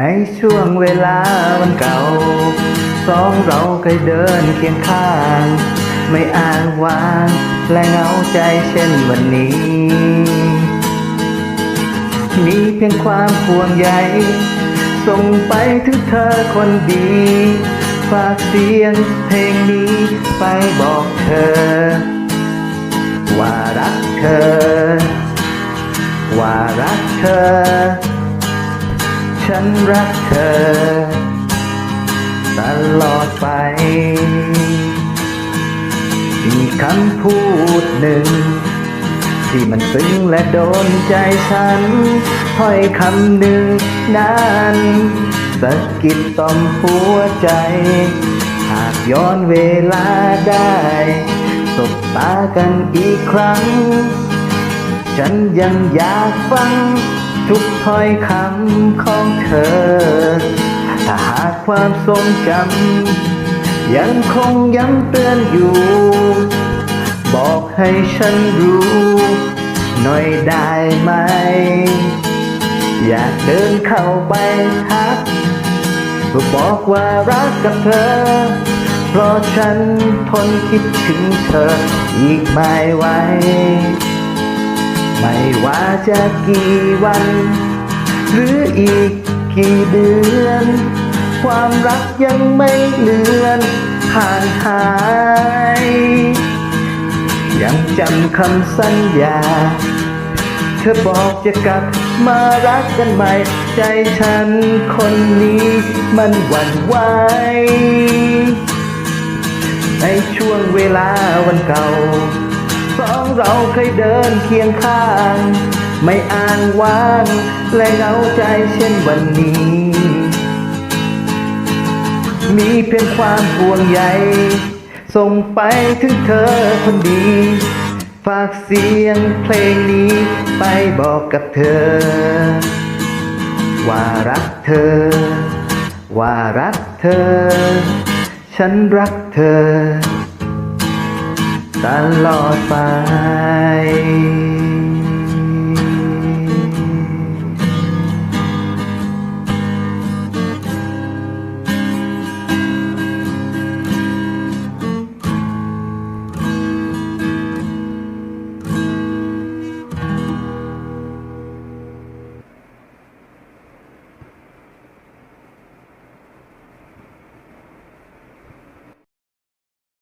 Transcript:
ในช่วงเวลาวันเก่า สองเราเคยเดินเคียงข้าง ไม่อ้างว้าง และเหงาใจเช่นวันนี้ มีเพียงความห่วงใยส่งไปถึงเธอคนดี ฝากเสียงเพลงนี้ไปบอกเธอ ว่ารักเธอ ว่ารักเธอ ฉันรักเธอ ตลอดไป มีคำพูดหนึ่ง ที่มันซึ้งและโดนใจฉันถ้อยคำหนึ่งนั้นสะกิดต่อมหัวใจ หากย้อนเวลาได้สบตากันอีกครั้ง ฉันยังอยากฟัง ทุกถ้อยคำของเธอ ถ้าหากความทรงจำยังคงย้ำเตือนอยู่ บอกให้ฉันรู้ หน่อยได้ไหม อยากเดินเข้าไปทักบอกว่ารักกับเธอ เพราะฉันทนคิดถึงเธออีกไม่ไหว ไม่ว่าจะกี่วัน หรืออีกกี่เดือน ความรักยังไม่เลือนห่างหาย ยังจำคำสัญญา เธอบอกจะกลับมารักกันใหม่ ใจฉันคนนี้มันหวั่นไหวในช่วงเวลาวันเก่า สองเราเคยเดินเคียงข้าง ไม่อ้างว้าง และเหงาใจเช่นวันนี้ มีเพียงความห่วงใยส่งไปถึงเธอคนดี ฝากเสียงเพลงนี้ไปบอกกับเธอ ว่ารักเธอ ว่ารักเธอ ฉันรักเธอ ตลอดไป